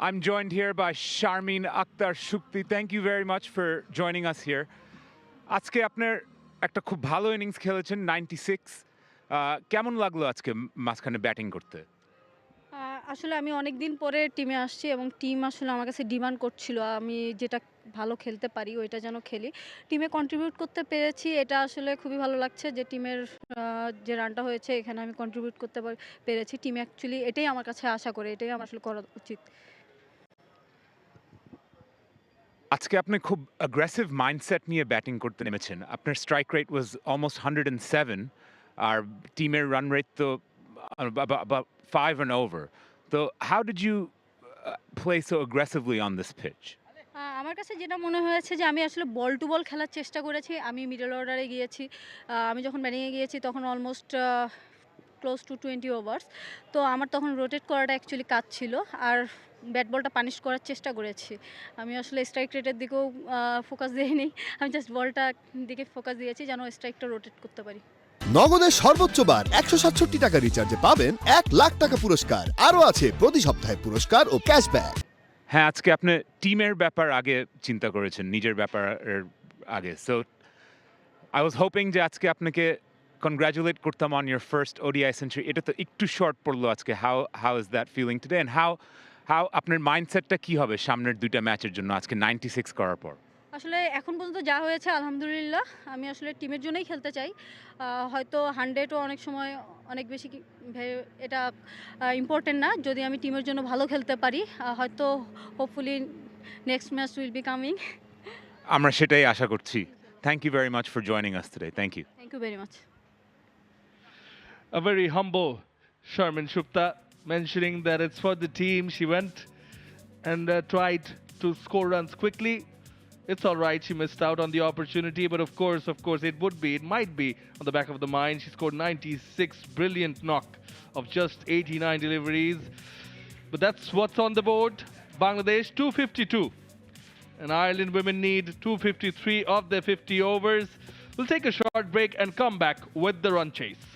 I'm joined here by Sharmin Akhtar Shukti. Thank you very much for joining us here. আজকে আপনার একটা খুব ভালো ইনিংস খেলেছেন নাইনটি সিক্স কেমন লাগল আজকে মাঝখানে ব্যাটিং করতে? আসলে আমি অনেক দিন পরে টিমে আসছি এবং টিম আসলে আমার কাছে ডিমান্ড করছিল, আমি যেটা ভালো খেলতে পারি ওইটা যেন খেলি। টিমে কন্ট্রিবিউট করতে পেরেছি, এটা আসলে খুবই ভালো লাগছে যে টিমের যে রানটা হয়েছে, এখানে আমি কন্ট্রিবিউট করতে পার- পেরেছি। টিম অ্যাকচুয়ালি এটাই আমার কাছে আশা করে, এটাই আমার আসলে করা উচিত। আজকে আপনি খুব অ্যাগ্রেসিভ মাইন্ডসেট নিয়ে ব্যাটিং করতে নেমেছেন। আপনার strike rate was almost hundred and seven আর টিমের রান রেট তো ফাইভ অ্যান্ড ওভার তো how did you play so aggressively on this pitch আমার কাছে যেটা মনে হয়েছে যে আমি আসলে বল টু বল খেলার চেষ্টা করেছি, আমি মিডল অর্ডারে গিয়েছি। আমি যখন ব্যাটিংয়ে গিয়েছি, তখন almost close to twenty overs তো আমার তখন রোটেট করাটা অ্যাকচুয়ালি কাজ ছিল আর ব্যাট বলটা পানিশ করার চেষ্টা করেছি। আমি আসলে স্ট্রাইক রেটের দিকেও ফোকাস দিইনি। আমি জাস্ট বলটা দিকে ফোকাস দিয়েছি যেন স্ট্রাইকটা রোটেট করতে পারি। নগদের সর্বোচ্চ বার একশো সাতষট্টি টাকা রিচার্জে পাবেন এক লাখ টাকা পুরস্কার। আরও আছে প্রতি সপ্তাহে পুরস্কার ও ক্যাশব্যাক হ্যাঁ আজকে আপনি টিমের ব্যাপার আগে চিন্তা করেছেন নিজের ব্যাপারের আগে। সো আই ওয়াজ হোপিং যে আজকে আপনাকে কনগ্রাচুলেট করতাম on your first ODI century এটা তো একটু শর্ট পড়ল আজকে। How how is that feeling today and how how আপনার মাইন্ডসেটটা কী হবে সামনের দুইটা ম্যাচের জন্য আজকে নাইনটি সিক্স করার পর? আসলে এখন পর্যন্ত যা হয়েছে আলহামদুলিল্লাহ আমি আসলে টিমের জন্যই খেলতে চাই। হয়তো হান্ড্রেডও অনেক সময় অনেক বেশি এটা ইম্পর্টেন্ট না। যদি আমি টিমের জন্য ভালো খেলতে পারি হয়তো hopefully next match will be coming আমরা সেটাই আশা করছি। Thank you very much for joining us today thank you thank you very much a very humble Sharmin Shupta mentioning that it's for the team. She went and uh, tried to score runs quickly. It's all right. She missed out on the opportunity, but of course, of course, it would be, it might be on the back of the mind. She scored 96, brilliant knock of just 89 deliveries. But that's what's on the board. Bangladesh 252. And Ireland women need 253 of their 50 overs. We'll take a short break and come back with the run chase.